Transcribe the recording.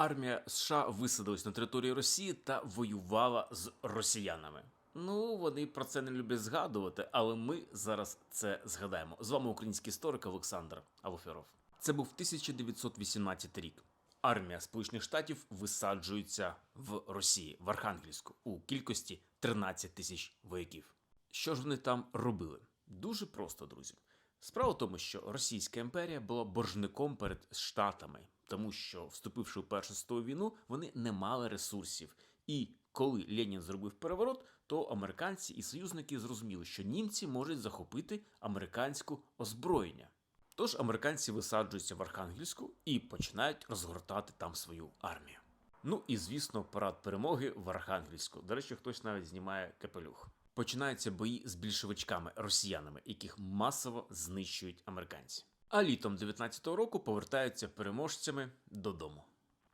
армія США висадилась на території Росії та воювала з росіянами. Ну, вони про це не люблять згадувати, але ми зараз це згадаємо. З вами український історик Олександр Алоферов. Це був 1918 рік. Армія Сполучених Штатів висаджується в Росії, в Архангельську, у кількості 13 тисяч вояків. Що ж вони там робили? Дуже просто, друзі. Справа в тому, що Російська імперія була боржником перед Штатами, тому що, вступивши у Першу світову війну, вони не мали ресурсів. І коли Ленін зробив переворот, то американці і союзники зрозуміли, що німці можуть захопити американську озброєння. Тож американці висаджуються в Архангельську і починають розгортати там свою армію. Ну і звісно, парад перемоги в Архангельську. До речі, хтось навіть знімає капелюх. Починаються бої з більшовичками, росіянами, яких масово знищують американці. А літом 19-го року повертаються переможцями додому.